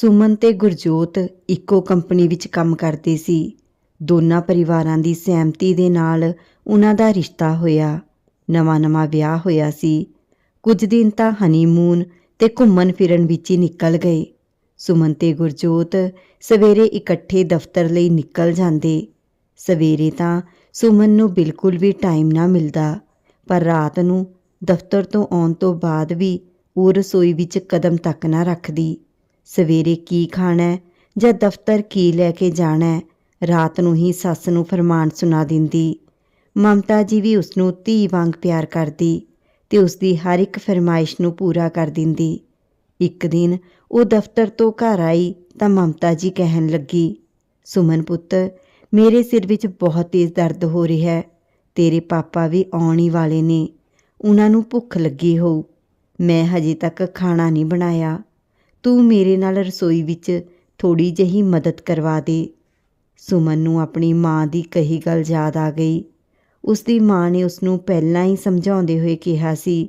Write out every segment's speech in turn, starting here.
ਸੁਮਨ ਤੇ ਗੁਰਜੋਤ ਇੱਕੋ ਕੰਪਨੀ ਵਿੱਚ ਕੰਮ ਕਰਦੇ ਸੀ। ਦੋਨਾਂ ਪਰਿਵਾਰਾਂ ਦੀ ਸਹਿਮਤੀ ਦੇ ਨਾਲ ਉਹਨਾਂ ਦਾ ਰਿਸ਼ਤਾ ਹੋਇਆ। ਨਵਾਂ-ਨਵਾਂ ਵਿਆਹ ਹੋਇਆ ਸੀ। ਕੁਝ ਦਿਨ ਤਾਂ ਹਨੀਮੂਨ ਤੇ ਘੁੰਮਣ ਫਿਰਨ ਵਿੱਚ ਹੀ ਨਿਕਲ ਗਏ। ਸੁਮਨ ਤੇ ਗੁਰਜੋਤ ਸਵੇਰੇ ਇਕੱਠੇ ਦਫ਼ਤਰ ਲਈ ਨਿਕਲ ਜਾਂਦੇ। ਸਵੇਰੇ ਤਾਂ ਸੁਮਨ ਨੂੰ ਬਿਲਕੁਲ ਵੀ ਟਾਈਮ ਨਾ ਮਿਲਦਾ, ਪਰ ਰਾਤ ਨੂੰ ਦਫ਼ਤਰ ਤੋਂ ਆਉਣ ਤੋਂ ਬਾਅਦ ਵੀ ਉਹ ਰਸੋਈ ਵਿੱਚ ਕਦਮ ਤੱਕ ਨਾ ਰੱਖਦੀ। ਸਵੇਰੇ ਕੀ ਖਾਣਾ ਹੈ ਜਾਂ ਦਫ਼ਤਰ ਕੀ ਲੈ ਕੇ ਜਾਣਾ? ਹੈ ਰਾਤ ਨੂੰ ਹੀ ਸੱਸ ਨੂੰ ਫਰਮਾਨ ਸੁਣਾ ਦਿੰਦੀ। ਮਮਤਾ ਜੀ ਵੀ ਉਸ ਨੂੰ ਧੀ ਵਾਂਗ ਪਿਆਰ ਕਰਦੀ ਤੇ ਉਸ ਦੀ ਹਰ ਇੱਕ ਫਰਮਾਇਸ਼ ਨੂੰ ਪੂਰਾ ਕਰ ਦਿੰਦੀ। ਇੱਕ ਦਿਨ ਉਹ ਦਫ਼ਤਰ ਤੋਂ ਘਰ ਆਈ ਤਾਂ ਮਮਤਾ ਜੀ ਕਹਿਣ ਲੱਗੀ, ਸੁਮਨ ਪੁੱਤ, ਮੇਰੇ ਸਿਰ ਵਿੱਚ ਬਹੁਤ ਤੇਜ਼ ਦਰਦ ਹੋ ਰਿਹਾ ਹੈ। ਤੇਰੇ ਪਾਪਾ ਵੀ ਆਉਣ ਹੀ ਵਾਲੇ ਨੇ। ਉਹਨਾਂ ਨੂੰ ਭੁੱਖ ਲੱਗੀ ਹੋਊ। ਮੈਂ ਹਜੇ ਤੱਕ ਖਾਣਾ ਨਹੀਂ ਬਣਾਇਆ। ਤੂੰ ਮੇਰੇ ਨਾਲ ਰਸੋਈ ਵਿੱਚ ਥੋੜੀ ਜਿਹੀ ਮਦਦ ਕਰਵਾ ਦੇ। ਸੁਮਨ ਨੂੰ ਆਪਣੀ ਮਾਂ ਦੀ ਕਹੀ ਗੱਲ ਯਾਦ ਆ ਗਈ। ਉਸ ਦੀ ਮਾਂ ਨੇ ਉਸ ਨੂੰ ਪਹਿਲਾਂ ਹੀ ਸਮਝਾਉਂਦੇ ਹੋਏ ਕਿਹਾ ਸੀ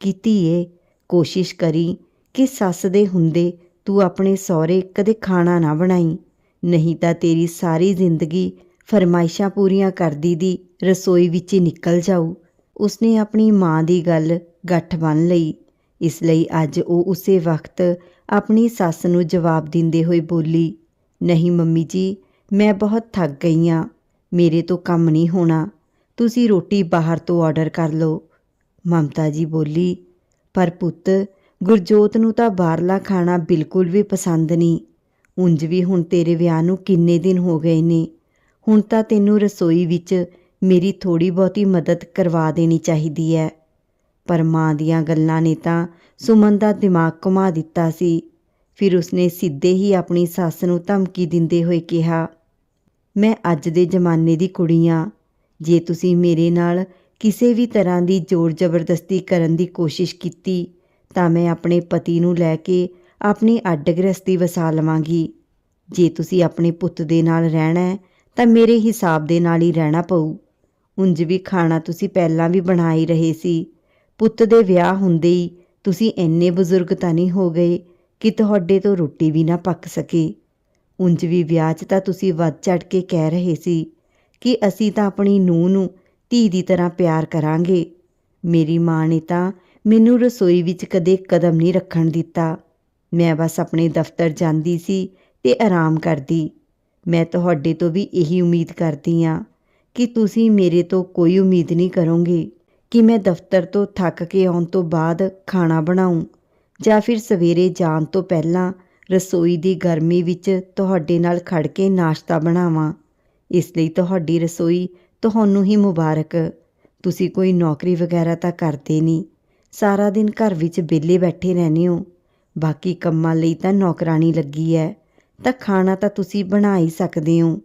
ਕਿ ਧੀਏ, ਕੋਸ਼ਿਸ਼ ਕਰੀ ਕਿ ਸੱਸ ਦੇ ਹੁੰਦੇ ਤੂੰ ਆਪਣੇ ਸਹੁਰੇ ਕਦੇ ਖਾਣਾ ਨਾ ਬਣਾਈ, ਨਹੀਂ ਤਾਂ ਤੇਰੀ ਸਾਰੀ ਜ਼ਿੰਦਗੀ ਫਰਮਾਇਸ਼ਾਂ ਪੂਰੀਆਂ ਕਰਦੀ ਦੀ ਰਸੋਈ ਵਿੱਚ ਹੀ ਨਿਕਲ ਜਾਊ। ਉਸਨੇ ਆਪਣੀ ਮਾਂ ਦੀ ਗੱਲ ਗੱਠ ਬੰਨ ਲਈ। ਇਸ ਲਈ ਅੱਜ ਉਹ ਉਸੇ ਵਕਤ ਆਪਣੀ ਸੱਸ ਨੂੰ ਜਵਾਬ ਦਿੰਦੇ ਹੋਏ ਬੋਲੀ, ਨਹੀਂ ਮੰਮੀ ਜੀ, ਮੈਂ ਬਹੁਤ ਥੱਕ ਗਈ ਹਾਂ ਮੇਰੇ ਤੋਂ ਕੰਮ ਨਹੀਂ ਹੋਣਾ। ਤੁਸੀਂ ਰੋਟੀ ਬਾਹਰ ਤੋਂ ਆਰਡਰ ਕਰ ਲਓ। ਮਮਤਾ ਜੀ ਬੋਲੀ, ਪਰ ਪੁੱਤ, ਗੁਰਜੋਤ ਨੂੰ ਤਾਂ ਬਾਹਰਲਾ ਖਾਣਾ ਬਿਲਕੁਲ ਵੀ ਪਸੰਦ ਨਹੀਂ। ਉਂਝ ਵੀ ਹੁਣ ਤੇਰੇ ਵਿਆਹ ਨੂੰ ਕਿੰਨੇ ਦਿਨ ਹੋ ਗਏ ਨੇ। ਹੁਣ ਤਾਂ ਤੈਨੂੰ ਰਸੋਈ ਵਿੱਚ ਮੇਰੀ ਥੋੜੀ ਬਹੁਤੀ ਮਦਦ ਕਰਵਾ ਦੇਣੀ ਚਾਹੀਦੀ ਹੈ। ਪਰ ਮਾਂ ਦੀਆਂ ਗੱਲਾਂ ਨੇ ਤਾਂ ਸੁਮਨ ਦਾ ਦਿਮਾਗ ਘੁਮਾ ਦਿੱਤਾ ਸੀ। ਫਿਰ ਉਸਨੇ ਸਿੱਧੇ ਹੀ ਆਪਣੀ ਸੱਸ ਨੂੰ ਧਮਕੀ ਦਿੰਦੇ ਹੋਏ ਕਿਹਾ, ਮੈਂ ਅੱਜ ਦੇ ਜ਼ਮਾਨੇ ਦੀ ਕੁੜੀ ਹਾਂ ਜੇ ਤੁਸੀਂ ਮੇਰੇ ਨਾਲ ਕਿਸੇ ਵੀ ਤਰ੍ਹਾਂ ਦੀ ਜ਼ੋਰ ਜ਼ਬਰਦਸਤੀ ਕਰਨ ਦੀ ਕੋਸ਼ਿਸ਼ ਕੀਤੀ, ਤਾਂ ਮੈਂ ਆਪਣੇ ਪਤੀ ਨੂੰ ਲੈ ਕੇ ਆਪਣੀ ਅੱਡ ਗ੍ਰਸਤੀ ਵਸਾ ਲਵਾਂਗੀ। ਜੇ ਤੁਸੀਂ ਆਪਣੇ ਪੁੱਤ ਦੇ ਨਾਲ ਰਹਿਣਾ ਤਾਂ ਮੇਰੇ ਹਿਸਾਬ ਦੇ ਨਾਲ ਹੀ ਰਹਿਣਾ ਪਊ। ਉਂਝ ਵੀ ਖਾਣਾ ਤੁਸੀਂ ਪਹਿਲਾਂ ਵੀ ਬਣਾ ਹੀ ਰਹੇ ਸੀ। ਪੁੱਤ ਦੇ ਵਿਆਹ ਹੁੰਦੇ ਹੀ ਤੁਸੀਂ ਇੰਨੇ ਬਜ਼ੁਰਗ ਤਾਂ ਨਹੀਂ ਹੋ ਗਏ ਕਿ ਤੁਹਾਡੇ ਤੋਂ ਰੋਟੀ ਵੀ ਨਾ ਪੱਕ ਸਕੇ। ਉਂਝ ਵੀ ਵਿਆਹ 'ਚ ਤਾਂ ਤੁਸੀਂ ਵੱਧ ਚੜ ਕੇ ਕਹਿ ਰਹੇ ਸੀ ਕਿ ਅਸੀਂ ਤਾਂ ਆਪਣੀ ਨੂੰਹ ਨੂੰ ਧੀ ਦੀ ਤਰ੍ਹਾਂ ਪਿਆਰ ਕਰਾਂਗੇ। ਮੇਰੀ ਮਾਂ ਨੇ ਤਾਂ ਮੈਨੂੰ ਰਸੋਈ ਵਿੱਚ ਕਦੇ ਕਦਮ ਨਹੀਂ ਰੱਖਣ ਦਿੱਤਾ। ਮੈਂ ਬਸ ਆਪਣੇ ਦਫ਼ਤਰ ਜਾਂਦੀ ਸੀ ਤੇ ਆਰਾਮ ਕਰਦੀ। ਮੈਂ ਤੁਹਾਡੇ ਤੋਂ ਵੀ ਇਹੀ ਉਮੀਦ ਕਰਦੀ ਹਾਂ ਕਿ ਤੁਸੀਂ ਮੇਰੇ ਤੋਂ ਕੋਈ ਉਮੀਦ ਨਹੀਂ ਕਰੋਗੇ। ਕਿ ਮੈਂ ਦਫ਼ਤਰ ਤੋਂ ਥੱਕ ਕੇ ਆਉਣ ਤੋਂ ਬਾਅਦ ਖਾਣਾ ਬਣਾਉਂ ਜਾਂ ਫਿਰ ਸਵੇਰੇ ਜਾਣ ਤੋਂ ਪਹਿਲਾਂ ਰਸੋਈ ਦੀ ਗਰਮੀ ਵਿੱਚ ਤੁਹਾਡੇ ਨਾਲ ਖੜ ਕੇ ਨਾਸ਼ਤਾ ਬਣਾਵਾਂ। ਇਸ ਲਈ ਤੁਹਾਡੀ ਰਸੋਈ ਤੁਹਾਨੂੰ ਹੀ ਮੁਬਾਰਕ। ਤੁਸੀਂ ਕੋਈ ਨੌਕਰੀ ਵਗੈਰਾ ਤਾਂ ਕਰਦੇ ਨਹੀਂ। ਸਾਰਾ ਦਿਨ ਘਰ ਵਿੱਚ ਵਿਹਲੇ ਬੈਠੇ ਰਹਿੰਦੇ ਹੋ। ਬਾਕੀ ਕੰਮਾਂ ਲਈ ਤਾਂ ਨੌਕਰਾਨੀ ਲੱਗੀ ਹੈ ਤਾਂ ਖਾਣਾ ਤਾਂ ਤੁਸੀਂ ਬਣਾ ਹੀ ਸਕਦੇ ਹੋ।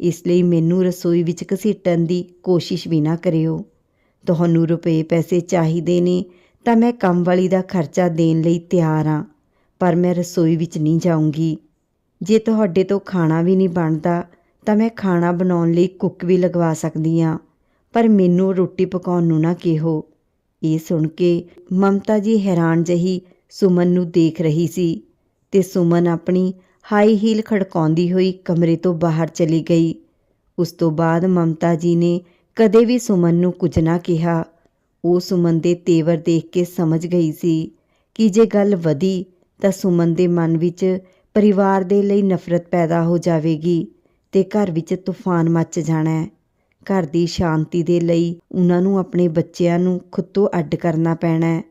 ਇਸ ਲਈ ਮੈਨੂੰ ਰਸੋਈ ਵਿੱਚ ਘਸੀਟਣ ਦੀ ਕੋਸ਼ਿਸ਼ ਵੀ ਨਾ ਕਰਿਓ। ਤੁਹਾਨੂੰ ਰੁਪਏ ਪੈਸੇ ਚਾਹੀਦੇ ਨੇ, ਤਾਂ ਮੈਂ ਕੰਮ ਵਾਲੀ ਦਾ ਖਰਚਾ ਦੇਣ ਲਈ ਤਿਆਰ ਹਾਂ ਪਰ ਮੈਂ ਰਸੋਈ ਵਿੱਚ ਨਹੀਂ ਜਾਊਂਗੀ। ਜੇ ਤੁਹਾਡੇ ਤੋਂ ਖਾਣਾ ਵੀ ਨਹੀਂ ਬਣਦਾ, ਤਾਂ ਮੈਂ ਖਾਣਾ ਬਣਾਉਣ ਲਈ ਕੁੱਕ ਵੀ ਲਗਵਾ ਸਕਦੀ ਹਾਂ ਪਰ ਮੈਨੂੰ ਰੋਟੀ ਪਕਾਉਣ ਨੂੰ ਨਾ ਕਿਹੋ। ਇਹ ਸੁਣ ਕੇ ਮਮਤਾ ਜੀ ਹੈਰਾਨ ਜਹੀ ਸੁਮਨ ਨੂੰ ਦੇਖ ਰਹੀ ਸੀ ਤੇ ਸੁਮਨ ਆਪਣੀ ਹਾਈ ਹੀਲ ਖੜਕਾਉਂਦੀ ਹੋਈ ਕਮਰੇ ਤੋਂ ਬਾਹਰ ਚਲੀ ਗਈ। ਉਸ ਤੋਂ ਬਾਅਦ ਮਮਤਾ ਜੀ ਨੇ ਕਦੇ ਵੀ ਸੁਮਨ ਨੂੰ ਕੁਝ ਨਾ ਕਿਹਾ। ਉਹ ਸੁਮਨ ਦੇ ਤੇਵਰ ਦੇਖ ਕੇ ਸਮਝ ਗਈ ਸੀ ਕਿ ਜੇ ਗੱਲ ਵਧੀ ਤਾਂ ਸੁਮਨ ਦੇ ਮਨ ਵਿੱਚ ਪਰਿਵਾਰ ਦੇ ਲਈ ਨਫ਼ਰਤ ਪੈਦਾ ਹੋ ਜਾਵੇਗੀ ਤੇ ਘਰ ਵਿੱਚ ਤੂਫਾਨ ਮੱਚ ਜਾਣਾ ਹੈ। ਘਰ ਦੀ ਸ਼ਾਂਤੀ ਦੇ ਲਈ ਉਹਨਾਂ ਨੂੰ ਆਪਣੇ ਬੱਚਿਆਂ ਨੂੰ ਖੁਦ ਤੋਂ ਅੱਡ ਕਰਨਾ ਪੈਣਾ ਹੈ।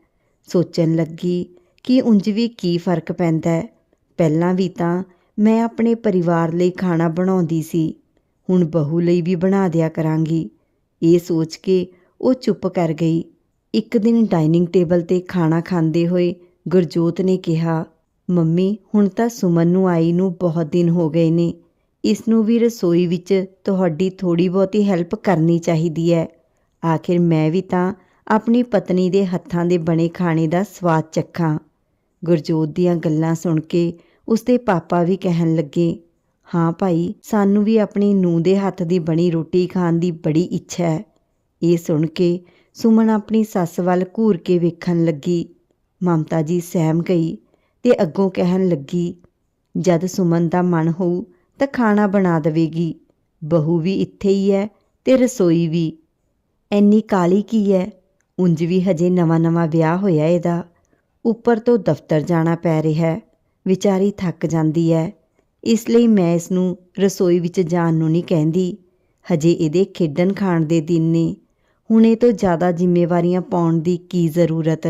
ਸੋਚਣ ਲੱਗੀ ਕਿ ਉਂਝ ਵੀ ਕੀ ਫ਼ਰਕ ਪੈਂਦਾ ਹੈ। ਪਹਿਲਾਂ ਵੀ ਤਾਂ ਮੈਂ ਆਪਣੇ ਪਰਿਵਾਰ ਲਈ ਖਾਣਾ ਬਣਾਉਂਦੀ ਸੀ। ਹੁਣ ਬਹੂ ਲਈ ਵੀ ਬਣਾ ਦਿਆ ਕਰਾਂਗੀ। ਇਹ ਸੋਚ ਕੇ ਉਹ ਚੁੱਪ ਕਰ ਗਈ। ਇੱਕ ਦਿਨ ਡਾਈਨਿੰਗ ਟੇਬਲ ਤੇ ਖਾਣਾ ਖਾਂਦੇ ਹੋਏ ਗੁਰਜੋਤ ਨੇ ਕਿਹਾ, ਮੰਮੀ, ਹੁਣ ਤਾਂ ਸੁਮਨ ਨੂੰ ਆਈ ਨੂੰ ਬਹੁਤ ਦਿਨ ਹੋ ਗਏ ਨੇ। ਇਸ ਨੂੰ ਵੀ ਰਸੋਈ ਵਿੱਚ ਤੁਹਾਡੀ ਥੋੜੀ ਬਹੁਤੀ ਹੈਲਪ ਕਰਨੀ ਚਾਹੀਦੀ ਹੈ। ਆਖਿਰ ਮੈਂ ਵੀ ਤਾਂ ਆਪਣੀ ਪਤਨੀ ਦੇ ਹੱਥਾਂ ਦੇ ਬਣੇ ਖਾਣੇ ਦਾ ਸਵਾਦ ਚੱਖਾਂ। ਗੁਰਜੋਤ ਦੀਆਂ ਗੱਲਾਂ ਸੁਣ ਕੇ ਉਸਦੇ ਪਾਪਾ ਵੀ ਕਹਿਣ ਲੱਗੇ ਹਾਂ ਭਾਈ, ਸਾਨੂੰ ਵੀ ਆਪਣੀ ਨੂੰਹ ਦੇ ਹੱਥ ਦੀ ਬਣੀ ਰੋਟੀ ਖਾਣ ਦੀ ਬੜੀ ਇੱਛਾ ਹੈ। ਇਹ ਸੁਣ ਕੇ ਸੁਮਨ ਆਪਣੀ ਸੱਸ ਵੱਲ ਘੂਰ ਕੇ ਵੇਖਣ ਲੱਗੀ। ਮਮਤਾ ਜੀ ਸਹਿਮ ਗਈ ਤੇ ਅੱਗੋਂ ਕਹਿਣ ਲੱਗੀ, ਜਦ ਸੁਮਨ ਦਾ ਮਨ ਹੋਊ ਤਾਂ ਖਾਣਾ ਬਣਾ ਦੇਵੇਗੀ। ਬਹੂ ਵੀ ਇੱਥੇ ਹੀ ਹੈ ਤੇ ਰਸੋਈ ਵੀ। ਐਨੀ ਕਾਲੀ ਕੀ ਹੈ? ਉਂਝ ਵੀ ਹਜੇ ਨਵਾਂ-ਨਵਾਂ ਵਿਆਹ ਹੋਇਆ ਇਹਦਾ। ਉੱਪਰ ਤੋਂ ਦਫ਼ਤਰ ਜਾਣਾ ਪੈ ਰਿਹਾ ਹੈ। ਵਿਚਾਰੀ ਥੱਕ ਜਾਂਦੀ ਹੈ। ਇਸ ਲਈ ਮੈਂ ਇਸ ਨੂੰ ਰਸੋਈ ਵਿੱਚ ਜਾਣ ਨੂੰ ਨਹੀਂ ਕਹਿੰਦੀ। ਹਜੇ ਇਹਦੇ ਖੇਡਣ ਖਾਣ ਦੇ ਦਿਨ ਨੇ। ਹੁਣ ਇਹ ਤੋਂ ਜ਼ਿਆਦਾ ਜ਼ਿੰਮੇਵਾਰੀਆਂ ਪਾਉਣ ਦੀ ਕੀ ਜ਼ਰੂਰਤ?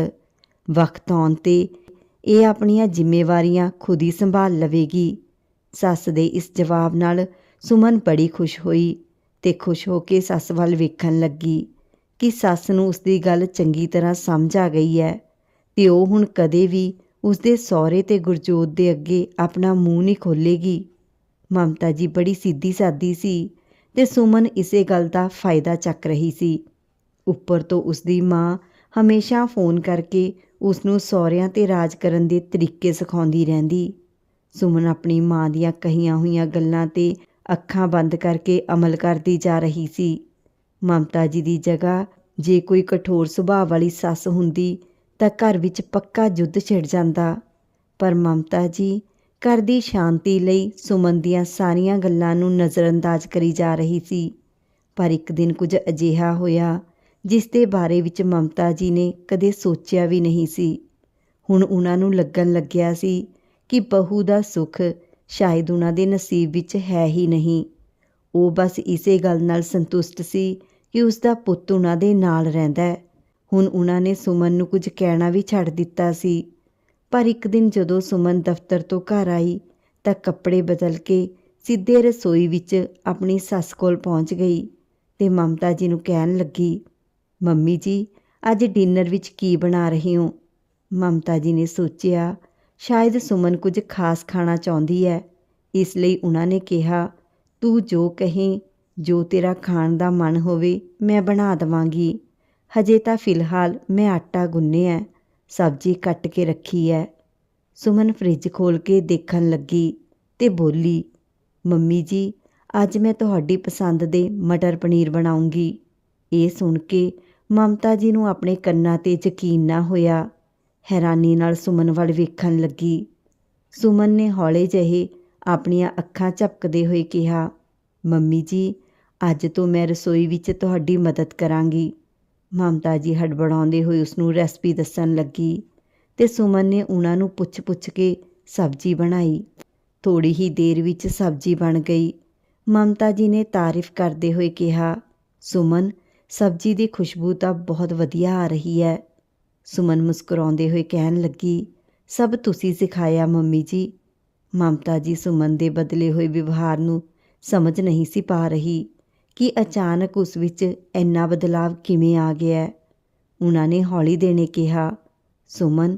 ਵਕਤ ਆਉਣ ਤੇ ਇਹ ਆਪਣੀਆਂ ਜ਼ਿੰਮੇਵਾਰੀਆਂ ਖੁਦ ਹੀ ਸੰਭਾਲ ਲਵੇਗੀ। ਸੱਸ ਦੇ ਇਸ ਜਵਾਬ ਨਾਲ ਸੁਮਨ ਬੜੀ ਖੁਸ਼ ਹੋਈ ਤੇ ਖੁਸ਼ ਹੋ ਕੇ ਸੱਸ ਵੱਲ ਵੇਖਣ ਲੱਗੀ ਕਿ ਸੱਸ ਨੂੰ ਉਸ ਦੀ ਗੱਲ ਚੰਗੀ ਤਰ੍ਹਾਂ ਸਮਝ ਆ ਗਈ ਹੈ ਤੇ ਉਹ ਹੁਣ ਕਦੇ ਵੀ ਉਸਦੇ ਸਹੁਰੇ ਤੇ ਗੁਰਜੋਤ ਦੇ ਅੱਗੇ ਆਪਣਾ ਮੂੰਹ ਨਹੀਂ ਖੋਲੇਗੀ ਮਮਤਾ ਜੀ ਬੜੀ ਸਿੱਧੀ ਸਾਦੀ ਸੀ ਤੇ ਸੁਮਨ ਇਸੇ ਗੱਲ ਦਾ ਫਾਇਦਾ ਚੱਕ ਰਹੀ ਸੀ। ਉੱਪਰ ਤੋਂ ਉਸਦੀ ਮਾਂ ਹਮੇਸ਼ਾ ਫੋਨ ਕਰਕੇ ਉਸ ਨੂੰ ਸਹੁਰਿਆਂ ਤੇ ਰਾਜ ਕਰਨ ਦੇ ਤਰੀਕੇ ਸਿਖਾਉਂਦੀ ਰਹਿੰਦੀ। ਸੁਮਨ ਆਪਣੀ ਮਾਂ ਦੀਆਂ ਕਹੀਆਂ ਹੋਈਆਂ ਗੱਲਾਂ ਤੇ ਅੱਖਾਂ ਬੰਦ ਕਰਕੇ ਅਮਲ ਕਰਦੀ ਜਾ ਰਹੀ ਸੀ। ਮਮਤਾ ਜੀ ਦੀ ਜਗ੍ਹਾ ਜੇ ਕੋਈ ਕਠੋਰ ਸੁਭਾਅ ਵਾਲੀ ਸੱਸ ਹੁੰਦੀ ਤਾਂ ਘਰ ਵਿੱਚ ਪੱਕਾ ਜੁੱਧ ਛਿੜ ਜਾਂਦਾ। ਪਰ ਮਮਤਾ ਜੀ ਘਰ ਦੀ ਸ਼ਾਂਤੀ ਲਈ ਸੁਮਨ ਦੀਆਂ ਸਾਰੀਆਂ ਗੱਲਾਂ ਨੂੰ ਨਜ਼ਰਅੰਦਾਜ਼ ਕਰੀ ਜਾ ਰਹੀ ਸੀ। ਪਰ ਇੱਕ ਦਿਨ ਕੁਝ ਅਜਿਹਾ ਹੋਇਆ, ਜਿਸ ਦੇ ਬਾਰੇ ਵਿੱਚ ਮਮਤਾ ਜੀ ਨੇ ਕਦੇ ਸੋਚਿਆ ਵੀ ਨਹੀਂ ਸੀ। ਹੁਣ ਉਹਨਾਂ ਨੂੰ ਲੱਗਣ ਲੱਗਿਆ ਸੀ ਕਿ ਬਹੂ ਦਾ ਸੁੱਖ ਸ਼ਾਇਦ ਉਹਨਾਂ ਦੇ ਨਸੀਬ ਵਿੱਚ ਹੈ ਹੀ ਨਹੀਂ। ਉਹ ਬਸ ਇਸੇ ਗੱਲ ਨਾਲ ਸੰਤੁਸ਼ਟ ਸੀ ਕਿ ਉਸ ਦਾ ਪੁੱਤ ਉਹਨਾਂ ਦੇ ਨਾਲ ਰਹਿੰਦਾ ਹੈ। ਹੁਣ ਉਹਨਾਂ ਨੇ ਸੁਮਨ ਨੂੰ ਕੁਝ ਕਹਿਣਾ ਵੀ ਛੱਡ ਦਿੱਤਾ ਸੀ। ਪਰ ਇੱਕ ਦਿਨ ਜਦੋਂ ਸੁਮਨ ਦਫ਼ਤਰ ਤੋਂ ਘਰ ਆਈ ਤਾਂ ਕੱਪੜੇ ਬਦਲ ਕੇ ਸਿੱਧੇ ਰਸੋਈ ਵਿੱਚ ਆਪਣੀ ਸੱਸ ਕੋਲ ਪਹੁੰਚ ਗਈ ਤੇ ਮਮਤਾ ਜੀ ਨੂੰ ਕਹਿਣ ਲੱਗੀ, ਮੰਮੀ ਜੀ, ਅੱਜ ਡਿਨਰ ਵਿੱਚ ਕੀ ਬਣਾ ਰਹੇ ਹੋ? ਮਮਤਾ ਜੀ ਨੇ ਸੋਚਿਆ, ਸ਼ਾਇਦ ਸੁਮਨ ਕੁਝ ਖਾਸ ਖਾਣਾ ਚਾਹੁੰਦੀ ਹੈ। ਇਸ ਲਈ ਉਹਨਾਂ ਨੇ ਕਿਹਾ, ਤੂੰ ਜੋ ਕਹੇ, ਜੋ ਤੇਰਾ ਖਾਣ ਦਾ ਮਨ ਹੋਵੇ, ਮੈਂ ਬਣਾ ਦਵਾਂਗੀ। ਹਜੇ ਤਾਂ ਫਿਲਹਾਲ ਮੈਂ ਆਟਾ ਗੁੰਨਿਆ ਸਬਜ਼ੀ ਕੱਟ ਕੇ ਰੱਖੀ ਹੈ। ਸੁਮਨ ਫ੍ਰਿਜ ਖੋਲ ਕੇ ਦੇਖਣ ਲੱਗੀ ਤੇ ਬੋਲੀ, ਮੰਮੀ ਜੀ, ਅੱਜ ਮੈਂ ਤੁਹਾਡੀ ਪਸੰਦ ਦੇ ਮਟਰ ਪਨੀਰ ਬਣਾਉਂਗੀ। ਇਹ ਸੁਣ ਕੇ ਮਮਤਾ ਜੀ ਨੂੰ ਆਪਣੇ ਕੰਨਾਂ ਤੇ ਯਕੀਨ ਨਾ ਹੋਇਆ। ਹੈਰਾਨੀ ਨਾਲ ਸੁਮਨ ਵੱਲ ਵੇਖਣ ਲੱਗੀ। ਸੁਮਨ ਨੇ ਹੌਲੇ ਜਿਹੇ ਆਪਣੀਆਂ ਅੱਖਾਂ ਝਪਕਦੇ ਹੋਏ ਕਿਹਾ, ਮੰਮੀ ਜੀ, ਅੱਜ ਤੋਂ ਮੈਂ ਰਸੋਈ ਵਿੱਚ ਤੁਹਾਡੀ ਮਦਦ ਕਰਾਂਗੀ। ਮਮਤਾ ਜੀ ਹੜਬੜਾਉਂਦੇ ਹੋਏ ਉਸ ਨੂੰ ਰੈਸਪੀ ਦੱਸਣ ਲੱਗੀ ਤੇ ਸੁਮਨ ਨੇ ਉਹਨਾਂ ਨੂੰ ਪੁੱਛ-ਪੁੱਛ ਕੇ ਸਬਜ਼ੀ ਬਣਾਈ। ਥੋੜੀ ਹੀ ਦੇਰ ਵਿੱਚ ਸਬਜ਼ੀ ਬਣ ਗਈ। ਮਮਤਾ ਜੀ ਨੇ ਤਾਰੀਫ ਕਰਦੇ ਹੋਏ ਕਿਹਾ, ਸੁਮਨ, ਸਬਜ਼ੀ ਦੀ ਖੁਸ਼ਬੂ ਤਾਂ ਬਹੁਤ ਵਧੀਆ ਆ ਰਹੀ ਹੈ। ਸੁਮਨ ਮੁਸਕਰਾਉਂਦੇ ਹੋਏ ਕਹਿਣ ਲੱਗੀ, ਸਭ ਤੁਸੀਂ ਸਿਖਾਇਆ, ਮੰਮੀ ਜੀ। ਮਮਤਾ ਜੀ ਸੁਮਨ ਦੇ ਬਦਲੇ ਹੋਏ ਵਿਵਹਾਰ ਨੂੰ ਸਮਝ ਨਹੀਂ ਸੀ ਪਾ ਰਹੀ। ਕਿ ਅਚਾਨਕ ਉਸ ਵਿੱਚ ਇੰਨਾ ਬਦਲਾਵ ਕਿਵੇਂ ਆ ਗਿਆ? ਉਹਨਾਂ ਨੇ ਹੌਲੀ ਦੇਣੇ ਕਿਹਾ, ਸੁਮਨ,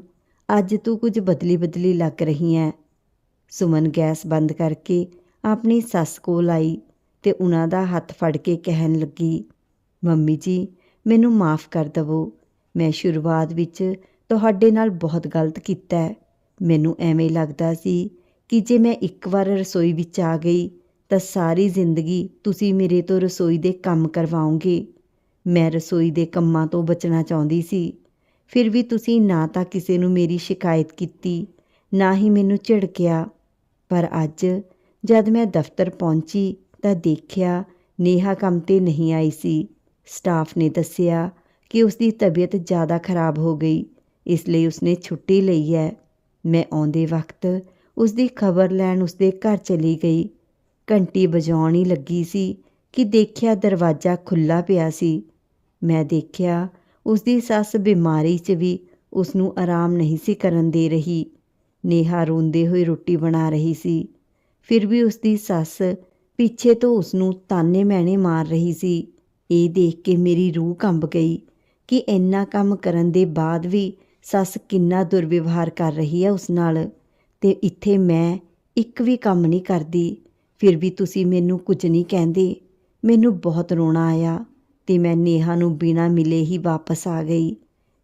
ਅੱਜ ਤੂੰ ਕੁਝ ਬਦਲੀ ਬਦਲੀ ਲੱਗ ਰਹੀ ਹੈ ਸੁਮਨ ਗੈਸ ਬੰਦ ਕਰਕੇ ਆਪਣੀ ਸੱਸ ਕੋਲ ਆਈ ਤੇ ਉਹਨਾਂ ਦਾ ਹੱਥ ਫੜ ਕੇ ਕਹਿਣ ਲੱਗੀ, ਮੰਮੀ ਜੀ, ਮੈਨੂੰ ਮਾਫ ਕਰ ਦਵੋ। ਮੈਂ ਸ਼ੁਰੂਆਤ ਵਿੱਚ ਤੁਹਾਡੇ ਨਾਲ ਬਹੁਤ ਗਲਤ ਕੀਤਾ ਮੈਨੂੰ ਐਵੇਂ ਲੱਗਦਾ ਸੀ ਕਿ ਜੇ ਮੈਂ ਇੱਕ ਵਾਰ ਰਸੋਈ ਵਿੱਚ ਆ ਗਈ ਤਾਂ ਸਾਰੀ ਜ਼ਿੰਦਗੀ ਤੁਸੀਂ ਮੇਰੇ ਤੋਂ ਰਸੋਈ ਦੇ ਕੰਮ ਕਰਵਾਓਗੇ। ਮੈਂ ਰਸੋਈ ਦੇ ਕੰਮਾਂ ਤੋਂ ਬਚਣਾ ਚਾਹੁੰਦੀ ਸੀ। ਫਿਰ ਵੀ ਤੁਸੀਂ ਨਾ ਤਾਂ ਕਿਸੇ ਨੂੰ ਮੇਰੀ ਸ਼ਿਕਾਇਤ ਕੀਤੀ, ਨਾ ਹੀ ਮੈਨੂੰ ਝਿੜਕਿਆ। ਪਰ ਅੱਜ ਜਦ ਮੈਂ ਦਫ਼ਤਰ ਪਹੁੰਚੀ ਤਾਂ ਦੇਖਿਆ ਨੇਹਾ ਕੰਮ ਤੇ ਨਹੀਂ ਆਈ ਸੀ। ਸਟਾਫ ਨੇ ਦੱਸਿਆ ਕਿ ਉਸ ਦੀ ਤਬੀਅਤ ਜ਼ਿਆਦਾ ਖਰਾਬ ਹੋ ਗਈ, ਇਸ ਲਈ ਉਸਨੇ ਛੁੱਟੀ ਲਈ ਹੈ। ਮੈਂ ਆਉਂਦੇ ਵਕਤ ਉਸ ਦੀ ਖਬਰ ਲੈਣ ਉਸਦੇ ਘਰ ਚਲੀ ਗਈ। ਘੰਟੀ ਵਜਾਉਣ ਹੀ ਲੱਗੀ ਸੀ ਕਿ ਦੇਖਿਆ ਦਰਵਾਜ਼ਾ ਖੁੱਲਾ ਪਿਆ ਸੀ। ਮੈਂ ਦੇਖਿਆ ਉਸ ਦੀ ਸੱਸ ਬਿਮਾਰੀ 'ਚ ਵੀ ਉਸ ਨੂੰ ਆਰਾਮ ਨਹੀਂ ਸੀ ਕਰਨ ਦੇ ਰਹੀ। ਨੇਹਾ ਰੋਂਦੇ ਹੋਏ ਰੋਟੀ ਬਣਾ ਰਹੀ ਸੀ। ਫਿਰ ਵੀ ਉਸ ਦੀ ਸੱਸ ਪਿੱਛੇ ਤੋਂ ਉਸ ਨੂੰ ਤਾਨੇ ਮੈਣੇ ਮਾਰ ਰਹੀ ਸੀ। ਇਹ ਦੇਖ ਕੇ ਮੇਰੀ ਰੂਹ ਕੰਬ ਗਈ ਕਿ ਇੰਨਾ ਕੰਮ ਕਰਨ ਦੇ ਬਾਅਦ ਵੀ ਸੱਸ ਕਿੰਨਾ ਦੁਰਵਿਵਹਾਰ ਕਰ ਰਹੀ ਹੈ ਉਸ ਨਾਲ ਤੇ ਇੱਥੇ ਮੈਂ ਇੱਕ ਵੀ ਕੰਮ ਨਹੀਂ ਕਰਦੀ। ਫਿਰ ਵੀ ਤੁਸੀਂ ਮੈਨੂੰ ਕੁਝ ਨਹੀਂ ਕਹਿੰਦੇ। ਮੈਨੂੰ ਬਹੁਤ ਰੋਣਾ ਆਇਆ ਤੇ ਮੈਂ ਨੇਹਾ ਨੂੰ ਬਿਨਾਂ ਮਿਲੇ ਹੀ ਵਾਪਸ ਆ ਗਈ,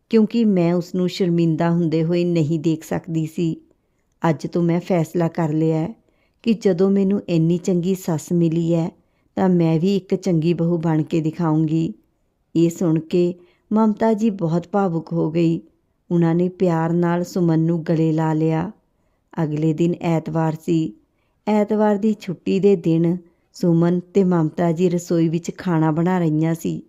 ਕਿਉਂਕਿ ਮੈਂ ਉਸ ਨੂੰ ਸ਼ਰਮਿੰਦਾ ਹੁੰਦੇ ਹੋਏ ਨਹੀਂ ਦੇਖ ਸਕਦੀ ਸੀ। ਅੱਜ ਤੋਂ ਮੈਂ ਫੈਸਲਾ ਕਰ ਲਿਆ ਕਿ ਜਦੋਂ ਮੈਨੂੰ ਇੰਨੀ ਚੰਗੀ ਸੱਸ ਮਿਲੀ ਹੈ, ਤਾਂ ਮੈਂ ਵੀ ਇੱਕ ਚੰਗੀ ਬਹੂ ਬਣ ਕੇ ਦਿਖਾਉਂਗੀ। ਇਹ ਸੁਣ ਕੇ ਮਮਤਾ ਜੀ ਬਹੁਤ ਭਾਵੁਕ ਹੋ ਗਈ। ਉਹਨਾਂ ਨੇ ਪਿਆਰ ਨਾਲ ਸੁਮਨ ਨੂੰ ਗਲੇ ਲਾ ਲਿਆ। ਅਗਲੇ ਦਿਨ ਐਤਵਾਰ ਸੀ। ਐਤਵਾਰ ਦੀ ਛੁੱਟੀ ਦੇ ਦਿਨ ਸੁਮਨ ਤੇ ਮਮਤਾ ਜੀ ਰਸੋਈ ਵਿੱਚ ਖਾਣਾ ਬਣਾ ਰਹੀਆਂ ਸੀ।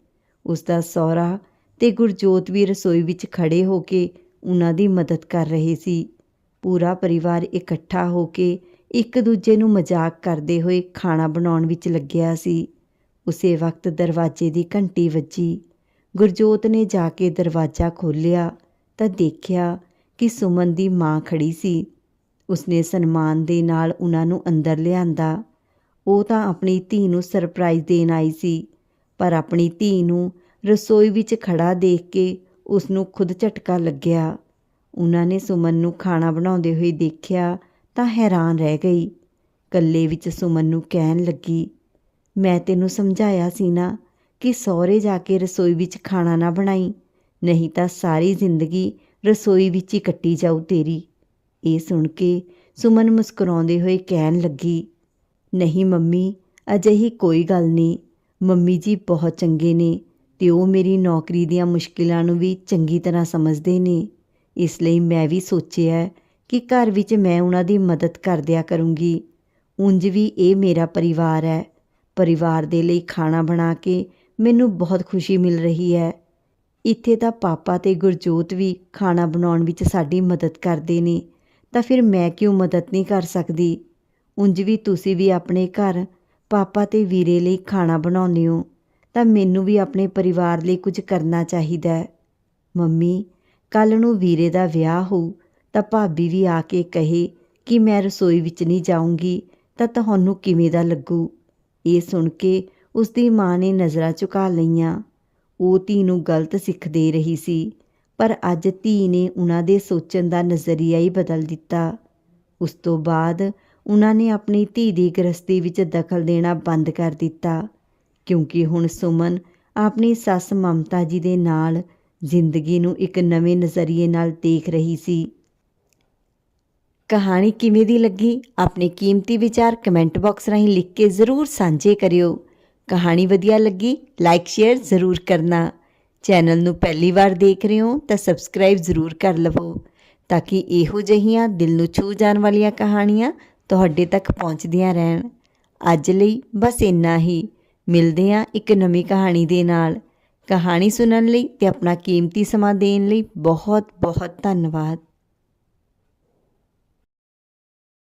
ਉਸ ਦਾ ਸਹੁਰਾ ਤੇ ਗੁਰਜੋਤ ਵੀ ਰਸੋਈ ਵਿੱਚ ਖੜੇ ਹੋ ਕੇ ਉਹਨਾਂ ਦੀ ਮਦਦ ਕਰ ਰਹੇ ਸੀ। ਪੂਰਾ ਪਰਿਵਾਰ ਇਕੱਠਾ ਹੋ ਕੇ ਇੱਕ ਦੂਜੇ ਨੂੰ ਮਜ਼ਾਕ ਕਰਦੇ ਹੋਏ ਖਾਣਾ ਬਣਾਉਣ ਵਿੱਚ ਲੱਗਿਆ ਸੀ। ਉਸੇ ਵਕਤ ਦਰਵਾਜ਼ੇ ਦੀ ਘੰਟੀ ਵੱਜੀ। ਗੁਰਜੋਤ ਨੇ ਜਾ ਕੇ ਦਰਵਾਜ਼ਾ ਖੋਲ੍ਹਿਆ ਤਾਂ ਦੇਖਿਆ ਕਿ ਸੁਮਨ ਦੀ ਮਾਂ ਖੜੀ ਸੀ। ਉਸਨੇ ਸਨਮਾਨ ਦੇ ਨਾਲ ਉਹਨਾਂ ਨੂੰ ਅੰਦਰ ਲਿਆਂਦਾ। ਉਹ ਤਾਂ ਆਪਣੀ ਧੀ ਨੂੰ ਸਰਪ੍ਰਾਈਜ਼ ਦੇਣ ਆਈ ਸੀ, ਪਰ ਆਪਣੀ ਧੀ ਨੂੰ ਰਸੋਈ ਵਿੱਚ ਖੜਾ ਦੇਖ ਕੇ ਉਸ ਨੂੰ ਖੁਦ ਝਟਕਾ ਲੱਗਿਆ। ਉਹਨਾਂ ਨੇ ਸੁਮਨ ਨੂੰ ਖਾਣਾ ਬਣਾਉਂਦੇ ਹੋਏ ਦੇਖਿਆ ਤਾਂ ਹੈਰਾਨ ਰਹਿ ਗਈ। ਕੱਲੇ ਵਿੱਚ ਸੁਮਨ ਨੂੰ ਕਹਿਣ ਲੱਗੀ, ਮੈਂ ਤੈਨੂੰ ਸਮਝਾਇਆ ਸੀ ਨਾ ਕਿ ਸਹੁਰੇ ਜਾ ਕੇ ਰਸੋਈ ਵਿੱਚ ਖਾਣਾ ਨਾ ਬਣਾਈ, ਨਹੀਂ ਤਾਂ ਸਾਰੀ ਜ਼ਿੰਦਗੀ ਰਸੋਈ ਵਿੱਚ ਹੀ ਕੱਟੀ ਜਾਊ ਤੇਰੀ। ਇਹ ਸੁਣ ਕੇ ਸੁਮਨ ਮੁਸਕਰਾਉਂਦੇ ਹੋਏ ਕਹਿਣ ਲੱਗੀ, ਨਹੀਂ ਮੰਮੀ, ਅਜਿਹੀ ਕੋਈ ਗੱਲ ਨਹੀਂ। ਮੰਮੀ ਜੀ ਬਹੁਤ ਚੰਗੇ ਨੇ ਤੇ ਉਹ ਮੇਰੀ ਨੌਕਰੀ ਦੀਆਂ ਮੁਸ਼ਕਿਲਾਂ ਨੂੰ ਵੀ ਚੰਗੀ ਤਰ੍ਹਾਂ ਸਮਝਦੇ ਨੇ। ਇਸ ਲਈ ਮੈਂ ਵੀ ਸੋਚਿਆ ਕਿ ਘਰ ਵਿੱਚ ਮੈਂ ਉਹਨਾਂ ਦੀ ਮਦਦ ਕਰ ਦਿਆ ਕਰੂੰਗੀ। ਉਂਝ ਵੀ ਇਹ ਮੇਰਾ ਪਰਿਵਾਰ ਹੈ। ਪਰਿਵਾਰ ਦੇ ਲਈ ਖਾਣਾ ਬਣਾ ਕੇ ਮੈਨੂੰ ਬਹੁਤ ਖੁਸ਼ੀ ਮਿਲ ਰਹੀ ਹੈ। ਇੱਥੇ ਤਾਂ ਪਾਪਾ ਤੇ ਗੁਰਜੋਤ ਵੀ ਖਾਣਾ ਬਣਾਉਣ ਵਿੱਚ ਸਾਡੀ ਮਦਦ ਕਰਦੇ ਨੇ। ਤਾਂ ਫਿਰ ਮੈਂ ਕਿਉਂ ਮਦਦ ਨਹੀਂ ਕਰ ਸਕਦੀ? ਉਂਝ ਵੀ ਤੁਸੀਂ ਵੀ ਆਪਣੇ ਘਰ ਪਾਪਾ ਤੇ ਵੀਰੇ ਲਈ ਖਾਣਾ ਬਣਾਉਂਦੇ ਹੋ, ਤਾਂ ਮੈਨੂੰ ਵੀ ਆਪਣੇ ਪਰਿਵਾਰ ਲਈ ਕੁਝ ਕਰਨਾ ਚਾਹੀਦਾ ਹੈ। ਮੰਮੀ ਕੱਲ ਨੂੰ ਵੀਰੇ ਦਾ ਵਿਆਹ ਹੋਊ, ਤਾਂ ਭਾਬੀ ਵੀ ਆ ਕੇ ਕਹੇ ਕਿ ਮੈਂ ਰਸੋਈ ਵਿੱਚ ਨਹੀਂ ਜਾਊਂਗੀ, ਤਾਂ ਤੁਹਾਨੂੰ ਕਿਵੇਂ ਦਾ ਲੱਗੂ? ਇਹ ਸੁਣ ਕੇ ਉਸ ਦੀ ਮਾਂ ਨੇ ਨਜ਼ਰਾਂ ਝੁਕਾ ਲਈਆਂ। ਉਹ ਧੀ ਨੂੰ ਗਲਤ ਸਿੱਖ ਦੇ ਰਹੀ ਸੀ। ਪਰ ਅੱਜ ਧੀ ਨੇ ਉਹਨਾਂ ਦੇ ਸੋਚਣ ਦਾ ਨਜ਼ਰੀਆ ਹੀ ਬਦਲ ਦਿੱਤਾ। ਉਸ ਤੋਂ ਬਾਅਦ ਉਹਨਾਂ ਨੇ ਆਪਣੀ ਧੀ ਦੀ ਗ੍ਰਸਤੀ ਵਿੱਚ ਦਖਲ ਦੇਣਾ ਬੰਦ ਕਰ ਦਿੱਤਾ, ਕਿਉਂਕਿ ਹੁਣ ਸੁਮਨ ਆਪਣੀ ਸੱਸ ਮਮਤਾ ਜੀ ਦੇ ਨਾਲ ਜ਼ਿੰਦਗੀ ਨੂੰ ਇੱਕ ਨਵੇਂ ਨਜ਼ਰੀਏ ਨਾਲ ਦੇਖ ਰਹੀ ਸੀ। ਕਹਾਣੀ ਕਿਵੇਂ ਦੀ ਲੱਗੀ? ਆਪਣੇ ਕੀਮਤੀ ਵਿਚਾਰ ਕਮੈਂਟ ਬਾਕਸ ਰਾਹੀਂ ਲਿਖ ਕੇ ਜ਼ਰੂਰ ਸਾਂਝੇ ਕਰਿਓ। ਕਹਾਣੀ ਵਧੀਆ ਲੱਗੀ? ਲਾਈਕ, ਸ਼ੇਅਰ ਜ਼ਰੂਰ ਕਰਨਾ। ਚੈਨਲ ਨੂੰ ਪਹਿਲੀ ਵਾਰ ਦੇਖ ਰਹੇ ਹੋ ਤਾਂ ਸਬਸਕ੍ਰਾਈਬ ਜ਼ਰੂਰ ਕਰ ਲਵੋ ਤਾਂ ਕਿ ਇਹੋ ਜਿਹੀਆਂ ਦਿਲ ਨੂੰ ਛੂ ਜਾਣ ਵਾਲੀਆਂ ਕਹਾਣੀਆਂ ਤੁਹਾਡੇ ਤੱਕ ਪਹੁੰਚਦੀਆਂ ਰਹਿਣ। ਅੱਜ ਲਈ ਬਸ ਇੰਨਾ ਹੀ। ਮਿਲਦੇ ਹਾਂ ਇੱਕ ਨਵੀਂ ਕਹਾਣੀ ਦੇ ਨਾਲ। ਕਹਾਣੀ ਸੁਣਨ ਲਈ ਤੇ ਆਪਣਾ ਕੀਮਤੀ ਸਮਾਂ ਦੇਣ ਲਈ ਬਹੁਤ ਬਹੁਤ ਧੰਨਵਾਦ।